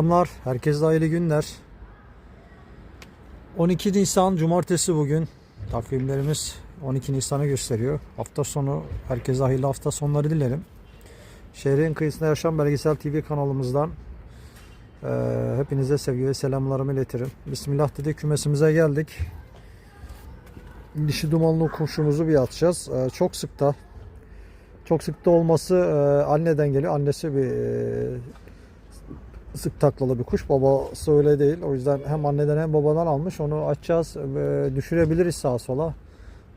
Selamlar, herkese hayırlı günler. 12 Nisan Cumartesi bugün. Takvimlerimiz 12 Nisan'ı gösteriyor. Hafta sonu, herkese hayırlı hafta sonları dilerim. Şehrin kıyısında yaşam belgesel TV kanalımızdan eee, hepinize sevgi ve selamlarımı iletirim. Bismillah dedi kümesimize geldik. Dişi dumanlı kuşumuzu bir atacağız. Eee, çok sıkta. Çok sıkta olması eee, anneden geliyor. Annesi bir eee, sık taklalı bir kuş. Babası öyle değil. O yüzden hem anneden hem babadan almış. Onu açacağız. Düşürebiliriz sağa sola.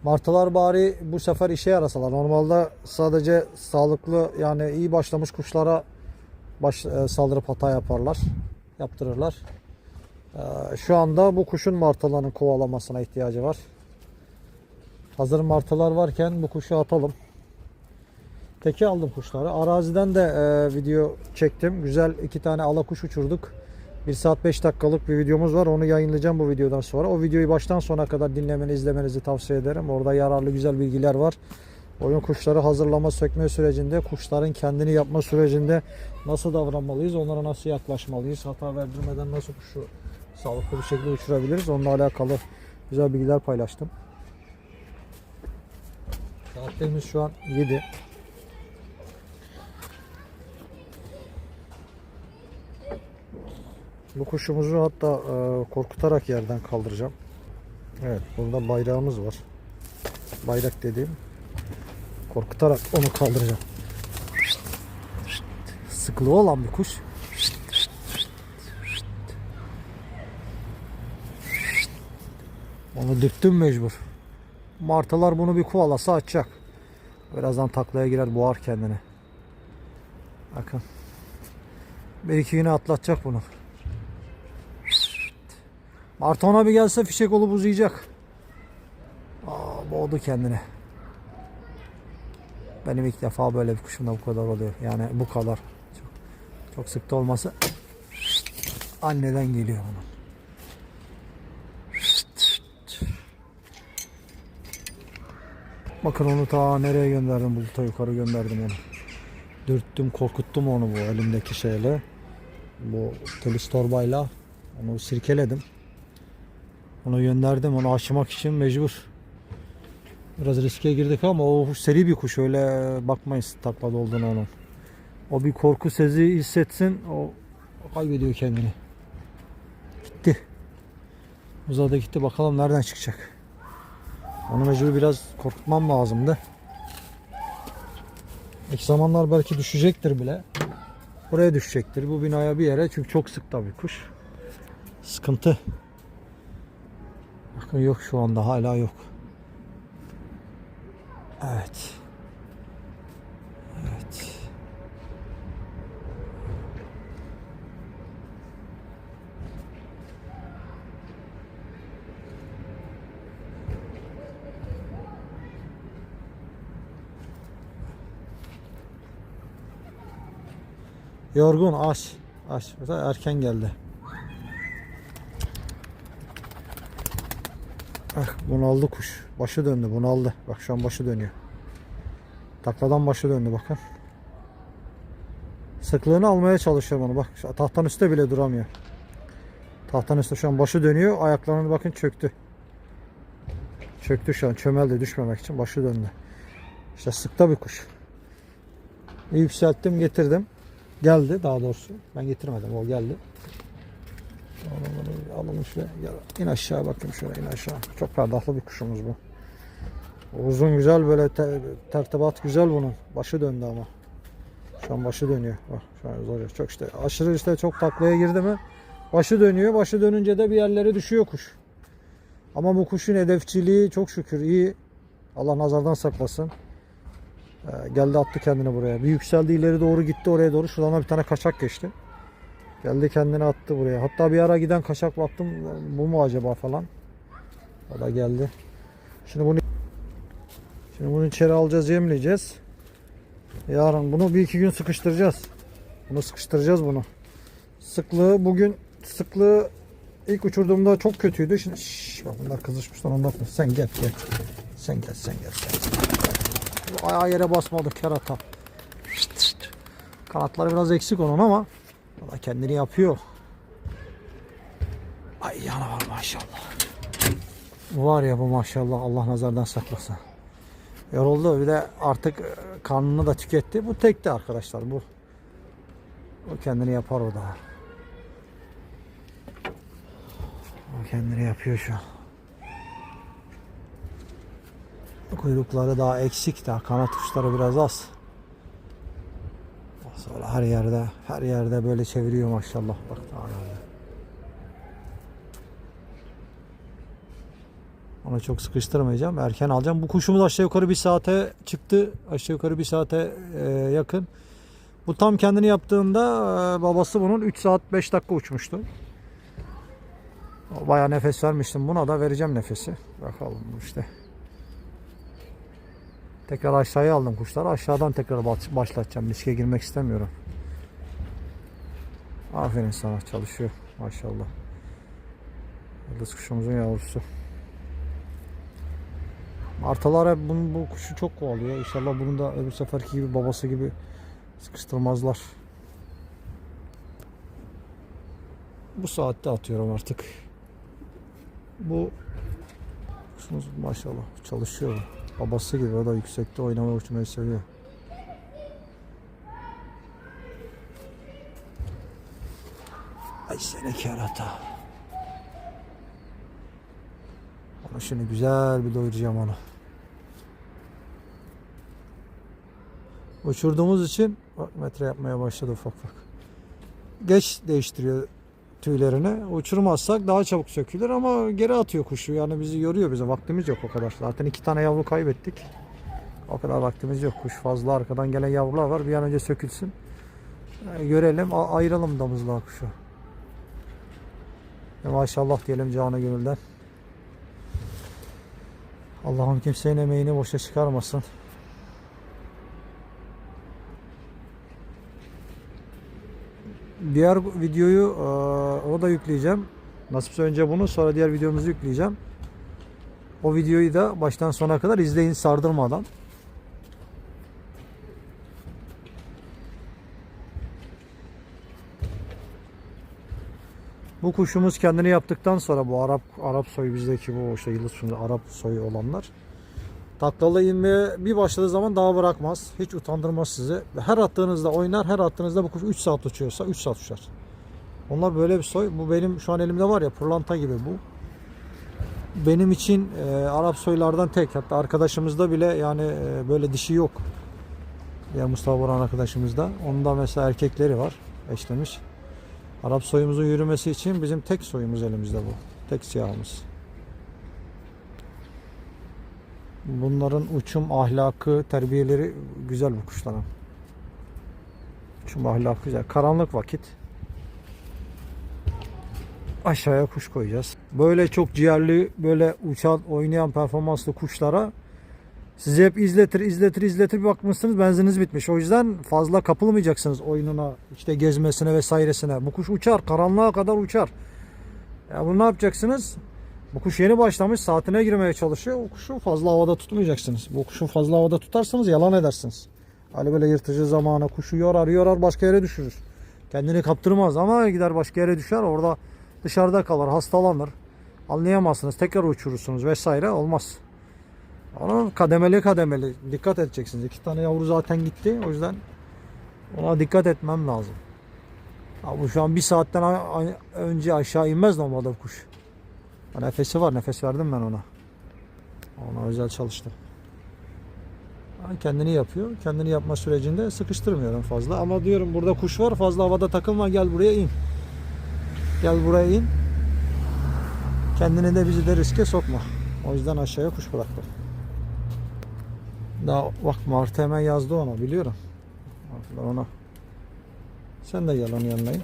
Martılar bari bu sefer işe yarasalar. Normalde sadece sağlıklı yani iyi başlamış kuşlara baş, e, saldırıp hata yaparlar. Yaptırırlar. E, Şu anda bu kuşun martıların kovalamasına ihtiyacı var. Hazır martılar varken bu kuşu atalım. Teke aldım kuşları. Araziden de e, video çektim. Güzel iki tane alakuş uçurduk. 1 saat 5 dakikalık bir videomuz var. Onu yayınlayacağım bu videodan sonra. O videoyu baştan sona kadar dinlemeni, izlemenizi tavsiye ederim. Orada yararlı güzel bilgiler var. Oyun kuşları hazırlama, sökme sürecinde, kuşların kendini yapma sürecinde nasıl davranmalıyız, onlara nasıl yaklaşmalıyız, hata verdirmeden nasıl kuşu sağlıklı bir şekilde uçurabiliriz. Onunla alakalı güzel bilgiler paylaştım. Saatlerimiz şu an 7. Bu kuşumuzu hatta e, korkutarak yerden kaldıracağım. Evet, burada bayrağımız var. Bayrak dediğim korkutarak onu kaldıracağım. Sıklığı olan bir kuş. Onu dürttüm mecbur. Martılar bunu bir kovalasa açacak. Birazdan taklaya girer boğar kendini. Bakın. Bir iki güne atlatacak bunu. Martı ona bir gelse fişek olup uzayacak. Aa, boğdu kendini. Benim ilk defa böyle bir kuşumda bu kadar oluyor. Yani bu kadar. Çok, çok sık da olması anneden geliyor onun. Bakın onu ta nereye gönderdim buluta yukarı gönderdim onu. Dürttüm korkuttum onu bu elimdeki şeyle. Bu telis torbayla onu sirkeledim. Onu gönderdim. Onu aşmak için mecbur. Biraz riske girdik ama o seri bir kuş. Öyle bakmayız taklada olduğunu onun. O bir korku sezi hissetsin. O kaybediyor kendini. Gitti. Uzadı gitti. Bakalım nereden çıkacak. Onu mecbur biraz korkutmam lazımdı. İlk zamanlar belki düşecektir bile. Buraya düşecektir. Bu binaya bir yere. Çünkü çok sık tabii kuş. Sıkıntı. Bakın yok şu anda hala yok. Evet. Evet. Yorgun aç. Aç. Erken geldi. Bak bunaldı kuş. Başı döndü bunaldı. Bak şu an başı dönüyor. Takladan başı döndü bakın. Sıklığını almaya çalışıyor bunu. Bak tahtanın üstte bile duramıyor. Tahtanın üstte şu an başı dönüyor. Ayaklarını bakın çöktü. Çöktü şu an. Çömeldi düşmemek için. Başı döndü. İşte sıkta bir kuş. Yükselttim getirdim. Geldi daha doğrusu. Ben getirmedim. O geldi. Alalım, alalım şöyle. İn aşağı bakayım şöyle in aşağı. Çok perdahlı bir kuşumuz bu. Uzun güzel böyle te, tertibat güzel bunun. Başı döndü ama. Şu an başı dönüyor. Bak şu an zor. Çok işte aşırı işte çok taklaya girdi mi başı dönüyor. Başı dönünce de bir yerlere düşüyor kuş. Ama bu kuşun hedefçiliği çok şükür iyi. Allah nazardan saklasın. Ee, geldi attı kendini buraya. Bir yükseldi ileri doğru gitti oraya doğru. Şuradan bir tane kaçak geçti. Geldi kendini attı buraya. Hatta bir ara giden kaçak baktım bu mu acaba falan. O da geldi. Şimdi bunu Şimdi bunu içeri alacağız, yemleyeceğiz. Yarın bunu bir iki gün sıkıştıracağız. Bunu sıkıştıracağız bunu. Sıklığı bugün sıklığı ilk uçurduğumda çok kötüydü. Şimdi şş, bak bunlar kızışmışlar ondan sonra. Sen gel gel. Sen gel sen gel sen. Ayağı yere basmadı kerata. Kanatları biraz eksik onun ama da kendini yapıyor. Yana var maşallah. Var ya bu maşallah Allah nazardan saklasın. Yoruldu bir de artık e, karnını da tüketti. Bu tekti arkadaşlar bu. O kendini yapar o daha. O kendini yapıyor şu an. Kuyrukları daha eksik daha kanat uçları biraz az. Sonra her yerde her yerde böyle çeviriyor maşallah bak nerede. Onu çok sıkıştırmayacağım. Erken alacağım. Bu kuşumuz aşağı yukarı bir saate çıktı. Aşağı yukarı bir saate e, yakın. Bu tam kendini yaptığında e, babası bunun 3 saat 5 dakika uçmuştu. Bayağı nefes vermiştim. Buna da vereceğim nefesi. Bakalım işte. Tekrar aşağıya aldım kuşları. Aşağıdan tekrar baş- başlatacağım. Riske girmek istemiyorum. Aferin sana. Çalışıyor. Maşallah. Yıldız kuşumuzun yavrusu. Martalar hep bunun, bu kuşu çok kovalıyor. İnşallah bunun da öbür seferki gibi babası gibi sıkıştırmazlar. Bu saatte atıyorum artık. Bu kuşumuz maşallah çalışıyor. Babası gibi o da yüksekte oynamayı uçmayı seviyor. Ay seni kerata. Onu şimdi güzel bir doyuracağım onu. Uçurduğumuz için bak metre yapmaya başladı ufak ufak. Geç değiştiriyor tüylerini. Uçurmazsak daha çabuk sökülür ama geri atıyor kuşu. Yani bizi yoruyor bize. Vaktimiz yok o kadar. Zaten iki tane yavru kaybettik. O kadar vaktimiz yok. Kuş fazla arkadan gelen yavrular var. Bir an önce sökülsün. Yani görelim, ayıralım damızlığa kuşu. E maşallah diyelim canı gönülden. Allah'ım kimsenin emeğini boşa çıkarmasın. Diğer videoyu eee, o da yükleyeceğim. Nasipse önce bunu sonra diğer videomuzu yükleyeceğim. O videoyu da baştan sona kadar izleyin sardırmadan. Bu kuşumuz kendini yaptıktan sonra bu Arap Arap soyu bizdeki bu işte yıldız Arap soyu olanlar taklalı inmeye bir başladığı zaman daha bırakmaz. Hiç utandırmaz sizi. Her attığınızda oynar, her attığınızda bu kuş 3 saat uçuyorsa 3 saat uçar. Onlar böyle bir soy. Bu benim şu an elimde var ya pırlanta gibi bu. Benim için e, Arap soylardan tek. Hatta arkadaşımızda bile yani e, böyle dişi yok. Ya Mustafa Boran arkadaşımızda. Onda mesela erkekleri var eşlemiş. Arap soyumuzun yürümesi için bizim tek soyumuz elimizde bu. Tek siyahımız. Bunların uçum ahlakı, terbiyeleri güzel bu kuşların. Uçum ahlakı güzel. Karanlık vakit aşağıya kuş koyacağız. Böyle çok ciğerli, böyle uçan, oynayan performanslı kuşlara sizi hep izletir, izletir, izletir bir bakmışsınız benziniz bitmiş. O yüzden fazla kapılmayacaksınız oyununa, işte gezmesine vesairesine. Bu kuş uçar, karanlığa kadar uçar. Ya bunu ne yapacaksınız? Bu kuş yeni başlamış, saatine girmeye çalışıyor. O kuşu fazla havada tutmayacaksınız. Bu kuşu fazla havada tutarsanız yalan edersiniz. Hani böyle yırtıcı zamana kuşu yorar, yorar başka yere düşürür. Kendini kaptırmaz ama gider başka yere düşer. Orada dışarıda kalır, hastalanır. Anlayamazsınız, tekrar uçurursunuz vesaire olmaz. Ona kademeli kademeli dikkat edeceksiniz. İki tane yavru zaten gitti. O yüzden ona dikkat etmem lazım. Ha, bu şu an bir saatten önce aşağı inmez normalde kuş. Nefesi var. Nefes verdim ben ona. Ona özel çalıştım. Kendini yapıyor. Kendini yapma sürecinde sıkıştırmıyorum fazla. Ama diyorum burada kuş var. Fazla havada takılma. Gel buraya in. Gel buraya in. Kendini de bizi de riske sokma. O yüzden aşağıya kuş bıraktım. Daha bak Martı hemen yazdı ona biliyorum. Ona. Sen de gel onun yanına in.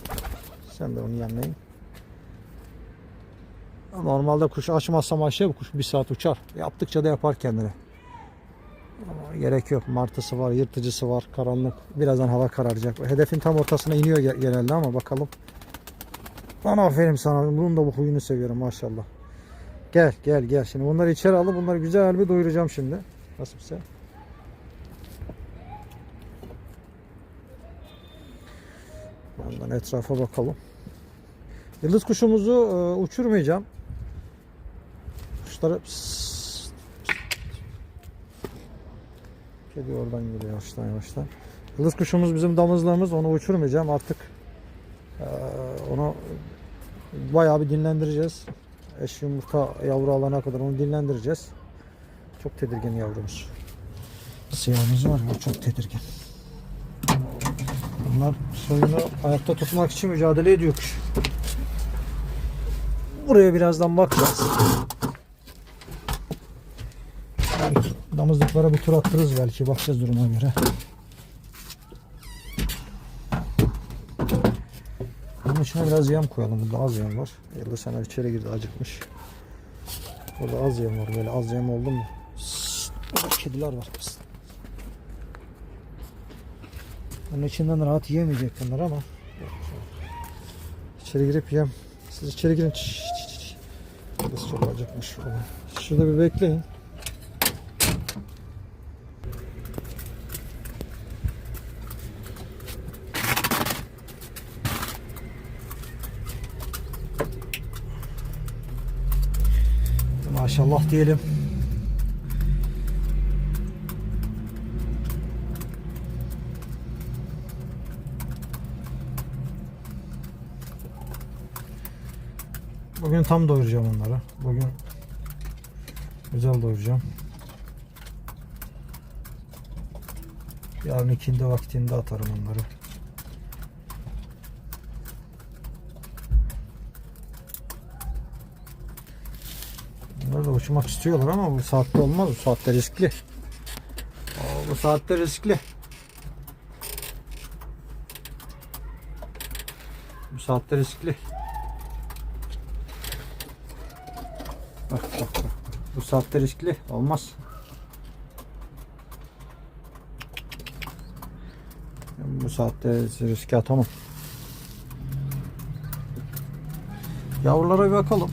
Sen de onun yanına in. Normalde kuş açmazsam aşağıya bu kuş bir saat uçar. Yaptıkça da yapar kendini. Ama gerek yok. Martısı var, yırtıcısı var, karanlık. Birazdan hava kararacak. Hedefin tam ortasına iniyor ge- genelde ama bakalım. Bana aferin sana. Bunun da bu huyunu seviyorum maşallah. Gel gel gel. Şimdi bunları içeri alıp bunları güzel bir doyuracağım şimdi. Nasipse. Ondan etrafa bakalım. Yıldız kuşumuzu e, uçurmayacağım. Kuşları Psst, psst. Kedi oradan geliyor yavaştan yavaştan. Yıldız kuşumuz bizim damızlığımız. Onu uçurmayacağım artık. e, onu bayağı bir dinlendireceğiz. Eş yumurta yavru alana kadar onu dinlendireceğiz. Çok tedirgin yavrumuz. Siyahımız var ya çok tedirgin. Bunlar soyunu ayakta tutmak için mücadele ediyor kuş. Buraya birazdan bakacağız. Belki damızlıklara bir tur attırırız belki. Bakacağız duruma göre. Bunun içine biraz yem koyalım. Burada az yem var. Yıldız sana içeri girdi acıkmış. Burada az yem var. Böyle az yem oldu mu? Burada kediler var. Bunun içinden rahat yiyemeyecek bunlar ama. İçeri girip yem. Siz içeri girin. Çiş, çiş, çiş. Çok acıkmış. Şurada bir bekleyin. Maşallah diyelim. Bugün tam doyuracağım onları. Bugün güzel doyuracağım. Yarın ikindi vaktinde atarım onları. Bunlar da uçmak istiyorlar ama bu saatte olmaz. Bu saatte riskli. Aa, bu saatte riskli. Bu saatte riskli. Bak bak bak. Bu saatte riskli. Olmaz. Bu saatte riske atamam. Yavrulara bakalım.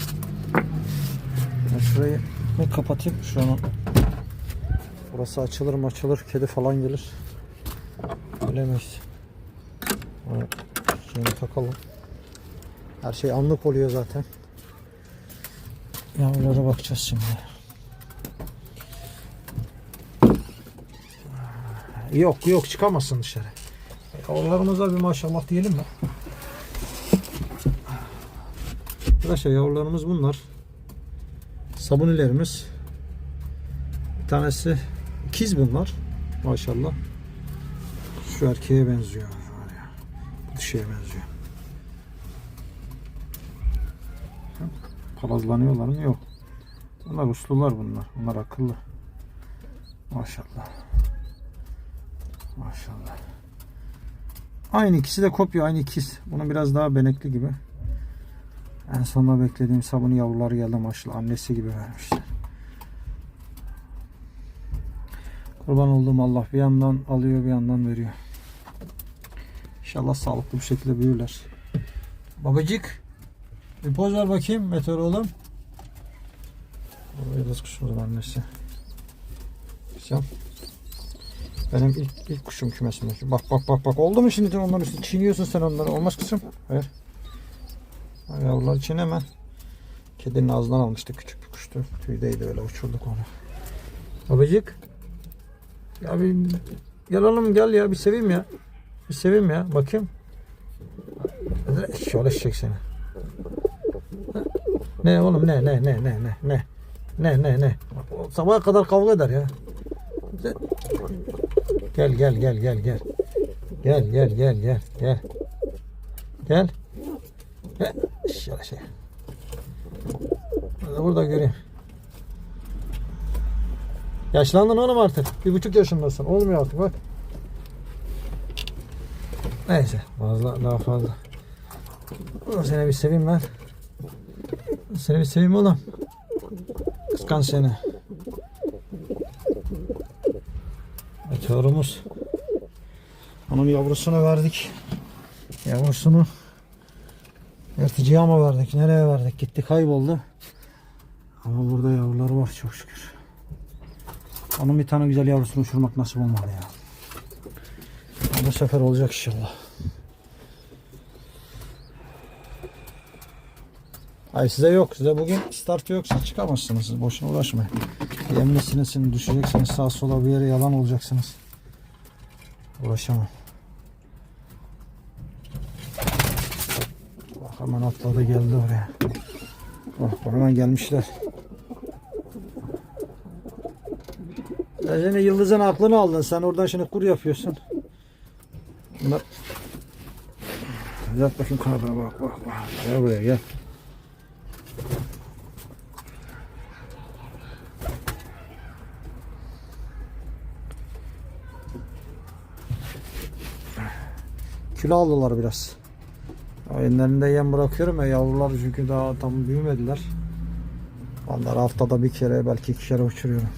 Şurayı bir kapatayım. Şunu. Burası açılır mı açılır. Kedi falan gelir. Bilemeyiz. Şeyini takalım. Her şey anlık oluyor zaten. Yavrulara bakacağız şimdi. Yok yok çıkamazsın dışarı. Yavrularımıza bir maşallah diyelim mi? Arkadaşlar yavrularımız bunlar. Sabunilerimiz. Bir tanesi ikiz bunlar. Maşallah. Şu erkeğe benziyor. Bu dişiye benziyor. Palazlanıyorlar mı? Yok. Bunlar uslular bunlar. Bunlar akıllı. Maşallah. Maşallah. Aynı ikisi de kopya. Aynı ikiz. Bunun biraz daha benekli gibi. En sonunda beklediğim sabunu yavruları geldi maşallah. Annesi gibi vermişler. Kurban olduğum Allah bir yandan alıyor bir yandan veriyor. İnşallah sağlıklı bir şekilde büyürler. Babacık bir poz ver bakayım meteor oğlum. Yıldız kuşumuzun annesi. Güzel. Benim ilk, ilk kuşum kümesimdeki. Bak bak bak bak oldu mu şimdi onların üstüne çiğniyorsun sen onları. Olmaz kızım. Ver. Yavrular çiğneme. Kedinin ağzından almıştı küçük bir kuştu. Tüydeydi öyle uçurduk onu. Babacık. Ya bir gel oğlum gel ya bir seveyim ya. Bir seveyim ya bakayım. Şöyle eşek seni. Ne oğlum ne ne ne ne ne ne ne ne ne sabaha kadar kavga eder ya. Gel gel gel gel gel. Gel gel gel gel gel. Gel. Gel. Şöyle şey. Burada, burada göreyim. Yaşlandın oğlum artık. Bir buçuk yaşındasın. Olmuyor artık bak. Neyse. Fazla daha fazla. Seni bir seveyim ben. Seni bir seveyim oğlum. Kıskan seni. Meteorumuz. Onun yavrusunu verdik. Yavrusunu yırtıcıya mı verdik? Nereye verdik? Gitti kayboldu. Ama burada yavruları var çok şükür. Onun bir tane güzel yavrusunu uçurmak nasip olmadı ya. Bu sefer olacak inşallah. Ay size yok. Size bugün start yoksa çıkamazsınız. Boşuna uğraşmayın. Yemlisiniz düşeceksiniz sağa sola bir yere yalan olacaksınız. Uğraşamam. Hemen atladı geldi oraya. Bak hemen gelmişler. Ya yine yıldızın aklını aldın. Sen oradan şimdi kur yapıyorsun. Bunlar... Yat bakayım kanadına bak bak bak. Gel buraya gel. Kilo aldılar biraz. Ya Ellerinde yem bırakıyorum ya yavrular çünkü daha tam büyümediler. Onları haftada bir kere belki iki kere uçuruyorum.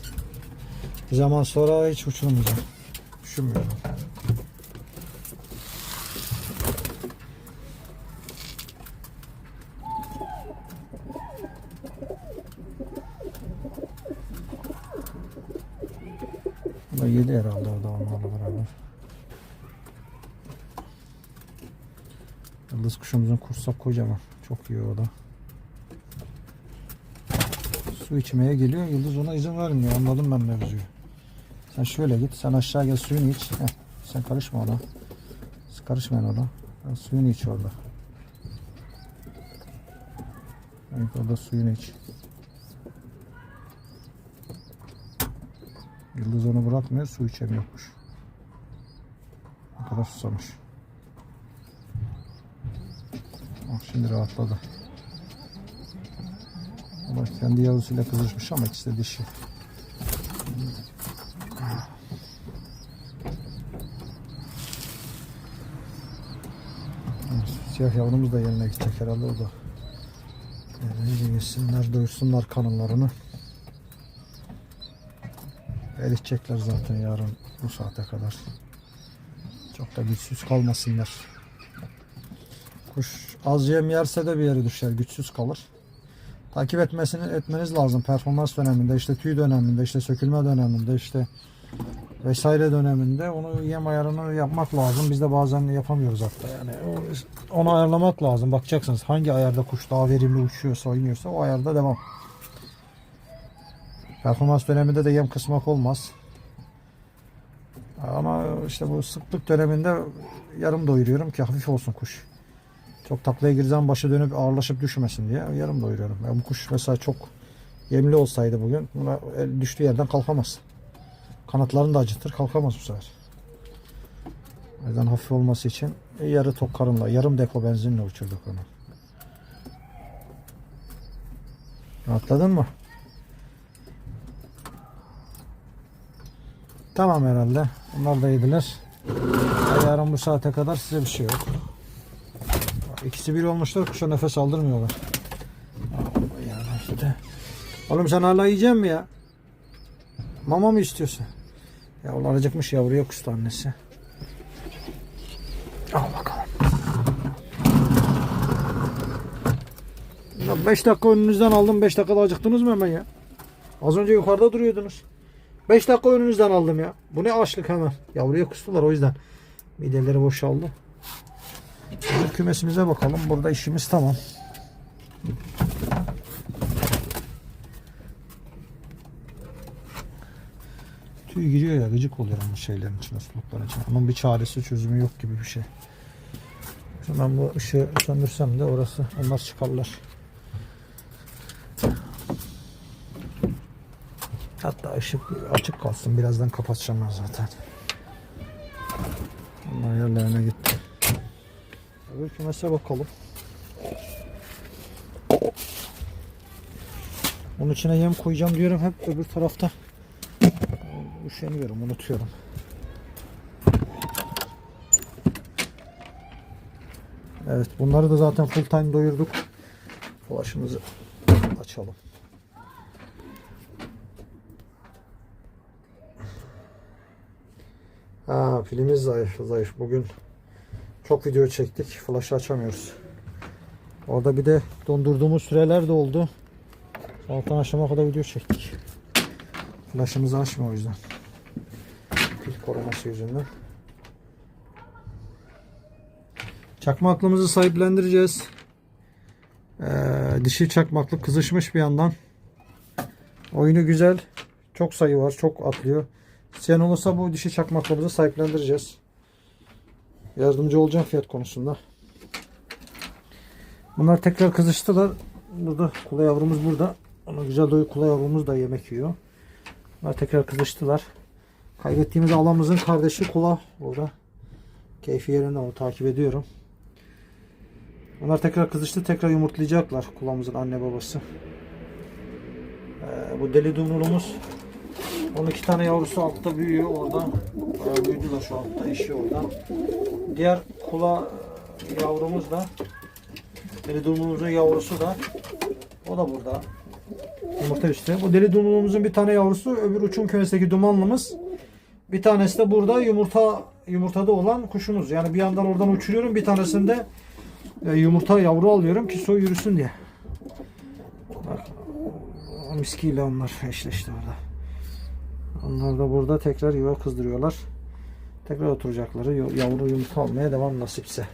Bir zaman sonra hiç uçurmayacağım. Düşünmüyorum. Bu yedi herhalde Yıldız kuşumuzun kursak kocaman. Çok iyi o da. Su içmeye geliyor. Yıldız ona izin vermiyor. Anladım ben mevzuyu. Sen şöyle git. Sen aşağı gel suyunu iç. Heh, sen karışma ona. Siz karışmayın ona. Sen suyunu iç orada. Evet, orada suyunu iç. Yıldız onu bırakmıyor. Su içemiyormuş. Ne kadar susamış. Bak şimdi rahatladı. Ama kendi yavrusuyla kızışmış ama ikisi de dişi. Siyah yavrumuz da yerine gidecek herhalde o da. Yani yesinler, doyursunlar kanınlarını. Eritecekler zaten yarın bu saate kadar. Çok da güçsüz kalmasınlar. Kuş az yem yerse de bir yere düşer, güçsüz kalır. Takip etmesini etmeniz lazım. Performans döneminde, işte tüy döneminde, işte sökülme döneminde, işte vesaire döneminde onu yem ayarını yapmak lazım. Biz de bazen yapamıyoruz hatta yani. Onu ayarlamak lazım. Bakacaksınız hangi ayarda kuş daha verimli uçuyorsa, oynuyorsa o ayarda devam. Performans döneminde de yem kısmak olmaz. Ama işte bu sıklık döneminde yarım doyuruyorum ki hafif olsun kuş. Çok taklaya gireceğim başı dönüp ağırlaşıp düşmesin diye yarım doyuruyorum. Ya bu kuş mesela çok yemli olsaydı bugün buna düştüğü yerden kalkamaz. Kanatlarını da acıtır kalkamaz bu sefer. O hafif olması için yarı tok karınla yarım depo benzinle uçurduk onu. Rahatladın mı? Tamam herhalde. Bunlar da yediler. Yarın bu saate kadar size bir şey yok. İkisi bir olmuşlar kuşa nefes aldırmıyorlar. İşte. Oğlum sen hala yiyecek mi ya? Mama mı istiyorsun? Ya ulan acıkmış yavruya kustu annesi. Al bakalım. 5 dakika önünüzden aldım. 5 dakikada acıktınız mı hemen ya? Az önce yukarıda duruyordunuz. 5 dakika önünüzden aldım ya. Bu ne açlık hemen. Yavruya kustular o yüzden. Mideleri boşaldı. Bizim kümesimize bakalım. Burada işimiz tamam. Tüy giriyor ya gıcık oluyor ama şeylerin içine sulukların içine. Onun bir çaresi çözümü yok gibi bir şey. Şimdi ben bu ışığı söndürsem de orası onlar çıkarlar. Hatta ışık açık kalsın. Birazdan kapatacağım ben zaten. Onlar yerlerine gitti. Öbür kümese bakalım. Onun içine yem koyacağım diyorum hep öbür tarafta. Üşeniyorum, unutuyorum. Evet, bunları da zaten full time doyurduk. Flash'ımızı açalım. Ha, pilimiz zayıf, zayıf. Bugün çok video çektik. Flash'ı açamıyoruz. Orada bir de dondurduğumuz süreler de oldu. Sabahtan akşama kadar video çektik. Flash'ımızı açma o yüzden. Pil koruması yüzünden. Çakma aklımızı sahiplendireceğiz. Ee, dişi çakmaklı kızışmış bir yandan. Oyunu güzel. Çok sayı var. Çok atlıyor. İsteyen olursa bu dişi çakmaklımızı sahiplendireceğiz. Yardımcı olacağım fiyat konusunda. Bunlar tekrar kızıştılar. Burada kula yavrumuz burada. Ona güzel doyu kula yavrumuz da yemek yiyor. Bunlar tekrar kızıştılar. Kaybettiğimiz alamızın kardeşi kula burada. Keyfi yerinde onu takip ediyorum. Bunlar tekrar kızıştı. Tekrar yumurtlayacaklar kulamızın anne babası. Ee, bu deli dumrulumuz 12 tane yavrusu altta büyüyor orada. Bayağı büyüdüler şu altta eşi orada. Diğer kula e, yavrumuz da deli dumrulumuzun yavrusu da o da burada. Yumurta üstü. Bu deli dumrulumuzun bir tane yavrusu öbür uçum kümesindeki dumanlımız. Bir tanesi de burada yumurta yumurtada olan kuşumuz. Yani bir yandan oradan uçuruyorum bir tanesinde e, yumurta yavru alıyorum ki soy yürüsün diye. Bak miskiyle onlar eşleşti orada. Onlar da burada tekrar yuva kızdırıyorlar. Tekrar oturacakları yavru yumurta almaya devam nasipse.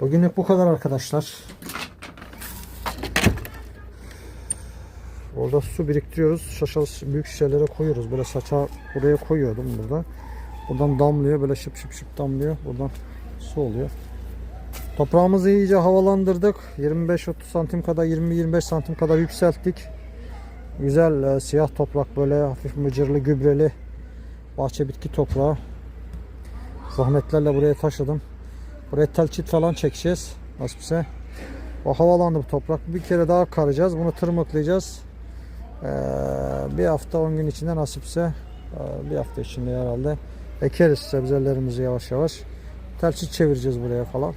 Bugünlük bu kadar arkadaşlar. Orada su biriktiriyoruz. Şaşal büyük şişelere koyuyoruz. Böyle saça buraya koyuyordum burada. Buradan damlıyor. Böyle şıp şıp şıp damlıyor. Buradan su oluyor. Toprağımızı iyice havalandırdık. 25-30 santim kadar 20-25 santim kadar yükselttik. Güzel e, siyah toprak böyle hafif mıcırlı gübreli bahçe bitki toprağı. Zahmetlerle buraya taşıdım. Buraya tel çit falan çekeceğiz. Nasipse. O havalandı bu toprak. Bir kere daha karacağız. Bunu tırmıklayacağız. Ee, bir hafta 10 gün içinde nasipse e, bir hafta içinde herhalde ekeriz sebzelerimizi yavaş yavaş. Tel çit çevireceğiz buraya falan.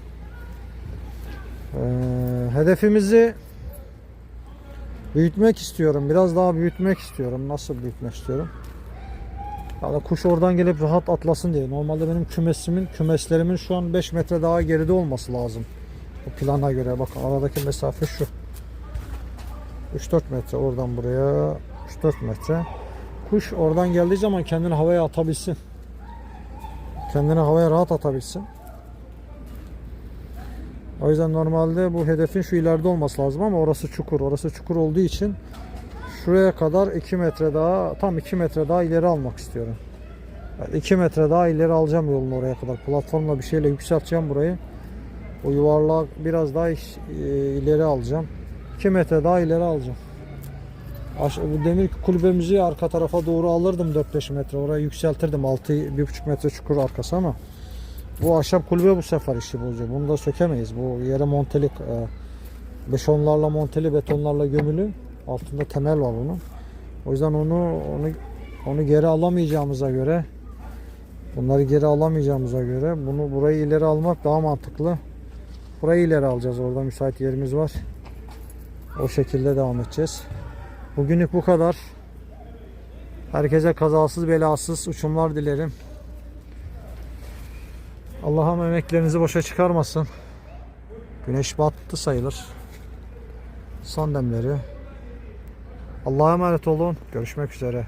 Ee, hedefimizi büyütmek istiyorum. Biraz daha büyütmek istiyorum. Nasıl büyütmek istiyorum? Yani kuş oradan gelip rahat atlasın diye. Normalde benim kümesimin, kümeslerimin şu an 5 metre daha geride olması lazım. Bu plana göre. Bakın aradaki mesafe şu. 3-4 metre oradan buraya. 3-4 metre. Kuş oradan geldiği zaman kendini havaya atabilsin. Kendini havaya rahat atabilsin. O yüzden normalde bu hedefin şu ileride olması lazım ama orası çukur. Orası çukur olduğu için şuraya kadar 2 metre daha tam 2 metre daha ileri almak istiyorum. 2 metre daha ileri alacağım yolun oraya kadar. Platformla bir şeyle yükselteceğim burayı. O yuvarlağı biraz daha e, ileri alacağım. 2 metre daha ileri alacağım. Bu demir kulübemizi arka tarafa doğru alırdım 4-5 metre. Oraya yükseltirdim 6-1,5 metre çukur arkası ama bu ahşap kulübe bu sefer işi bozuyor. Bunu da sökemeyiz. Bu yere montelik e, beşonlarla monteli betonlarla gömülü. Altında temel var bunun. O yüzden onu onu onu geri alamayacağımıza göre bunları geri alamayacağımıza göre bunu burayı ileri almak daha mantıklı. Burayı ileri alacağız. Orada müsait yerimiz var. O şekilde devam edeceğiz. Bugünlük bu kadar. Herkese kazasız belasız uçumlar dilerim. Allah'ım emeklerinizi boşa çıkarmasın. Güneş battı sayılır. Son demleri. Allah'a emanet olun. Görüşmek üzere.